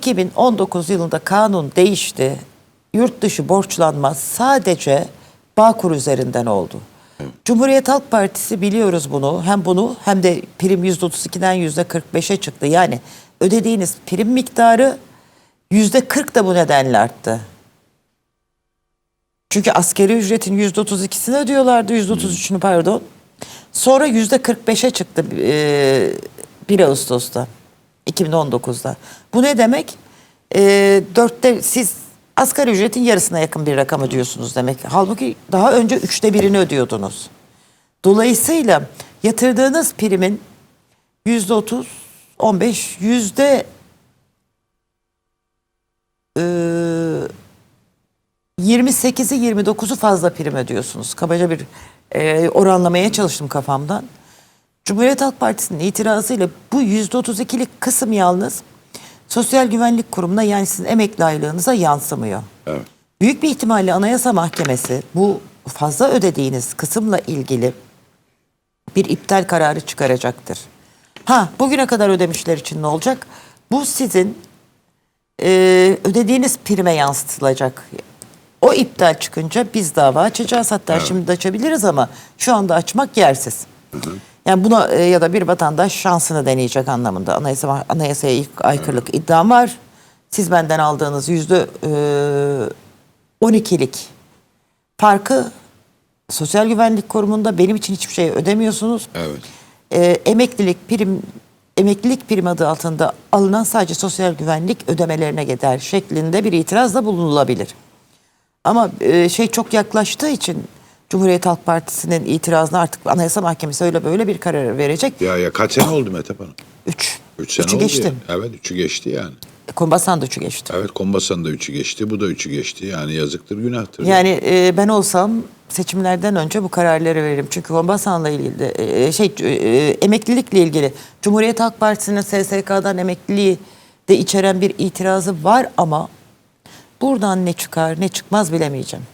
2019 yılında kanun değişti. Yurt dışı borçlanma sadece Bağkur üzerinden oldu. Cumhuriyet Halk Partisi biliyoruz bunu. Hem bunu hem de prim %32'den %45'e çıktı. Yani ödediğiniz prim miktarı %40 da bu nedenle arttı. Çünkü askeri ücretin %32'sini ödüyorlardı, %33'ünü pardon. Sonra %45'e çıktı e, 1 Ağustos'ta, 2019'da. Bu ne demek? E, dörtte siz asgari ücretin yarısına yakın bir rakam ödüyorsunuz demek. Halbuki daha önce üçte birini ödüyordunuz. Dolayısıyla yatırdığınız primin yüzde otuz, on beş, yüzde e, 28'i 29'u fazla prim ödüyorsunuz. Kabaca bir e, oranlamaya çalıştım kafamdan. Cumhuriyet Halk Partisi'nin itirazıyla bu %32'lik kısım yalnız Sosyal Güvenlik Kurumu'na yani sizin emekli aylığınıza yansımıyor. Evet. Büyük bir ihtimalle Anayasa Mahkemesi bu fazla ödediğiniz kısımla ilgili bir iptal kararı çıkaracaktır. Ha bugüne kadar ödemişler için ne olacak? Bu sizin e, ödediğiniz prime yansıtılacak. O iptal çıkınca biz dava açacağız. Hatta şimdi de açabiliriz ama şu anda açmak yersiz. Yani buna e, ya da bir vatandaş şansını deneyecek anlamında. Anayasa, anayasaya ilk aykırılık iddiam var. Siz benden aldığınız yüzde e, 12'lik farkı Sosyal Güvenlik Kurumu'nda benim için hiçbir şey ödemiyorsunuz. Evet. E, emeklilik prim emeklilik prim adı altında alınan sadece sosyal güvenlik ödemelerine gider şeklinde bir itirazda bulunulabilir. Ama e, şey çok yaklaştığı için Cumhuriyet Halk Partisi'nin itirazına artık Anayasa Mahkemesi öyle böyle bir karar verecek. Ya ya kaç sene oldu Metap Hanım? Üç. Üç sene Üçü oldu geçti. ya. Evet üçü geçti yani. Kombasan da üçü geçti. Evet Kombasan da üçü geçti. Bu da üçü geçti. Yani yazıktır günahtır. Yani e, ben olsam seçimlerden önce bu kararları veririm. Çünkü Kombasan'la ilgili de, e, şey e, emeklilikle ilgili Cumhuriyet Halk Partisi'nin SSK'dan emekliliği de içeren bir itirazı var ama buradan ne çıkar ne çıkmaz bilemeyeceğim.